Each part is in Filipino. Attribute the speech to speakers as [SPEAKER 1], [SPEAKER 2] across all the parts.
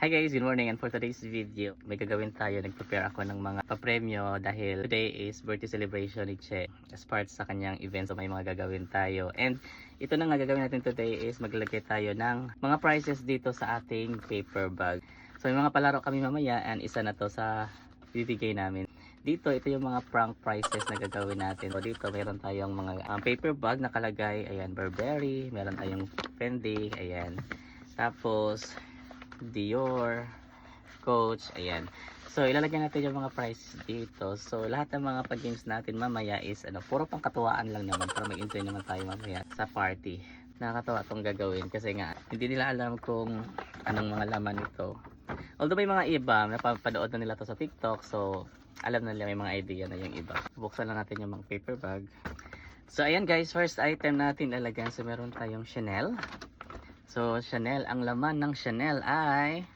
[SPEAKER 1] Hi guys, good morning and for today's video, may gagawin tayo. Nag-prepare ako ng mga papremyo dahil today is birthday celebration ni Che as part sa kanyang event. So may mga gagawin tayo. And ito na nga gagawin natin today is maglalagay tayo ng mga prizes dito sa ating paper bag. So may mga palaro kami mamaya and isa na to sa bibigay namin. Dito, ito yung mga prank prizes na gagawin natin. So dito, meron tayong mga um, paper bag nakalagay. Ayan, Burberry. Meron tayong Fendi. Ayan. Tapos, Dior, Coach, ayan. So, ilalagyan natin yung mga prices dito. So, lahat ng mga pag-games natin mamaya is, ano, puro pang katuwaan lang naman para mag-enjoy naman tayo mamaya sa party. Nakakatawa itong gagawin kasi nga, hindi nila alam kung anong mga laman ito. Although may mga iba, napapanood na nila to sa TikTok, so, alam na nila may mga idea na yung iba. Buksan lang natin yung mga paper bag. So, ayan guys, first item natin lalagyan. So, meron tayong Chanel. So, Chanel, ang laman ng Chanel ay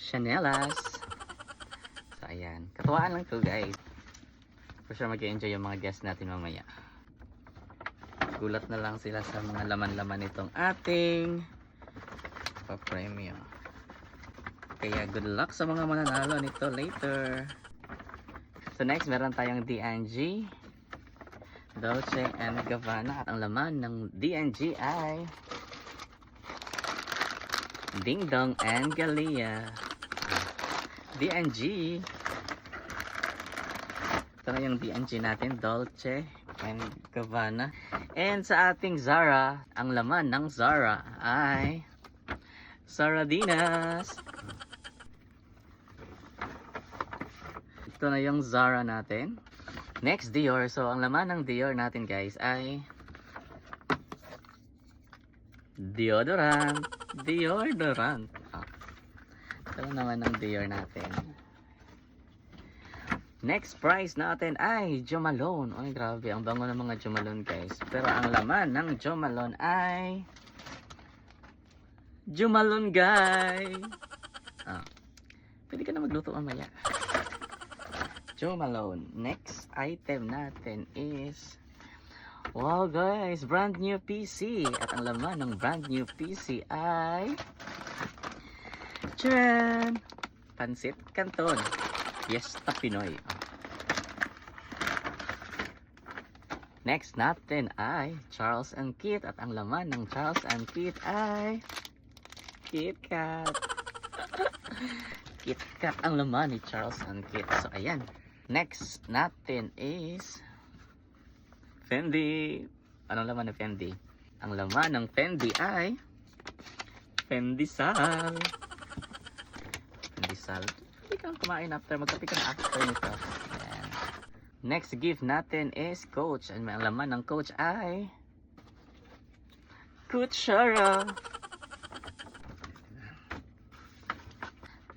[SPEAKER 1] Chanelas. So, ayan. Katuwaan lang to guys. For sure mag-enjoy yung mga guests natin mamaya. Gulat na lang sila sa mga laman-laman nitong ating pa-premium. Kaya good luck sa mga mananalo nito later. So next, meron tayong DNG. Dolce and Gabbana. At ang laman ng DNG ay Ding Dong and Galia. DNG. Ito na yung DNG natin, Dolce and Gabbana. And sa ating Zara, ang laman ng Zara ay Saradinas. Ito na yung Zara natin. Next, Dior. So, ang laman ng Dior natin guys ay deodorant. Deodorant. Ah. Ito na naman ng Dior natin. Next prize natin ay Jomalone. Ay, grabe. Ang bango ng mga Jomalone, guys. Pero ang laman ng Jomalone ay... Jomalone, guys! Ah. Pwede ka na magluto mamaya. Jomalone. Next item natin is... Wow guys, brand new PC. At ang laman ng brand new PC ay... Tcharan! Pansit Canton. Fiesta Pinoy. Next natin ay Charles and Kit. At ang laman ng Charles and Kit ay... Kit Kat. Kit Kat ang laman ni Charles and Kit. So ayan. Next natin is... Fendi. Anong laman ng Fendi? Ang laman ng Fendi ay Fendi Sal. Fendi Sal. Hindi ka kumain after. Magkape ka na after nito. Ayan. Next gift natin is Coach. Ang may laman ng Coach ay Kutsara.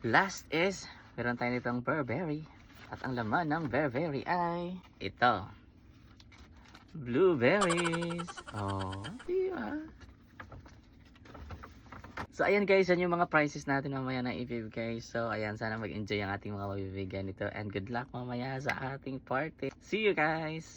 [SPEAKER 1] Last is meron tayo nitong Burberry. At ang laman ng Burberry ay ito. Blueberries. Oh, di ba? So, ayan guys, yan yung mga prizes natin mamaya na ibibigay. So, ayan, sana mag-enjoy ang ating mga mabibigyan nito. And good luck mamaya sa ating party. See you guys!